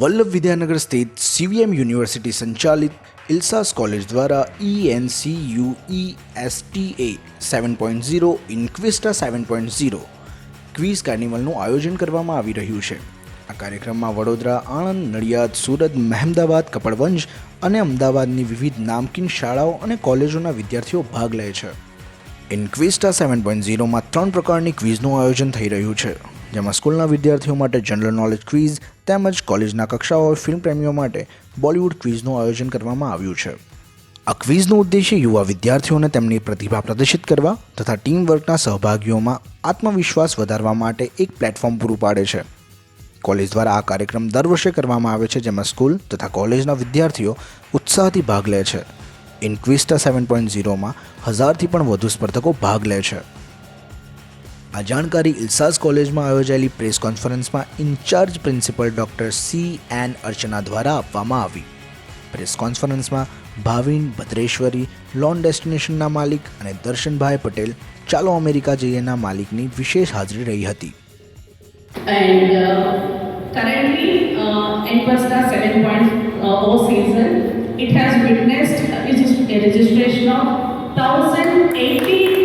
વલ્લભ વિદ્યાનગર સ્થિત CVM university સંચાલિત ઇલ્સાસ કોલેજ દ્વારા E E N C U E S T A seven point zero ઇન્ક્વિસ્ટા seven point zero quiz કાર્નિવલનું આયોજન કરવામાં આવી રહ્યું છે. આ કાર્યક્રમમાં વડોદરા, આણંદ, નડિયાદ, સુરત મહેમદાબાદ કપડવંજ અને અમદાવાદની વિવિધ નામકીન શાળાઓ અને કોલેજોના વિદ્યાર્થીઓ ભાગ લે છે. ઇન્ક્વિસ્ટા સેવન પોઈન્ટ ઝીરોમાં ત્રણ પ્રકારની ક્વિઝનું આયોજન થઈ રહ્યું છે. જેમાં સ્કૂલના વિદ્યાર્થીઓ માટે જનરલ નોલેજ ક્વિઝ તેમજ કોલેજના કક્ષાઓ ફિલ્મ પ્રેમીઓ માટે બોલિવૂડ ક્વિઝનું આયોજન કરવામાં આવ્યું છે. આ ક્વિઝનો ઉદ્દેશ્ય યુવા વિદ્યાર્થીઓને તેમની પ્રતિભા પ્રદર્શિત કરવા તથા ટીમ વર્કના સહભાગીઓમાં આત્મવિશ્વાસ વધારવા માટે એક પ્લેટફોર્મ પૂરું પાડે છે. કોલેજ દ્વારા આ કાર્યક્રમ દર વર્ષે કરવામાં આવે છે, જેમાં સ્કૂલ તથા કોલેજના વિદ્યાર્થીઓ ઉત્સાહથી ભાગ લે છે. ઇન્ક્વિસ્ટા સેવન પોઈન્ટ ઝીરોમાં હજારથી પણ વધુ સ્પર્ધકો ભાગ લે છે. આ જાણકારી ઇલ્સાસ કોલેજમાં આયોજાયેલી પ્રેસ કોન્ફરન્સમાં in-charge principal doctor C N Archana દ્વારા આપવામાં આવી. પ્રેસ કોન્ફરન્સમાં ભાવિન ભદ્રેશ્વરી લોન ડેસ્ટિનેશનના માલિક અને દર્શનભાઈ પટેલ ચાલો અમેરિકા જઈએના માલિકની વિશેષ હાજરી રહી હતી. Uh, uh, Enquesta 7.0 season, it has witnessed a registration of 1,008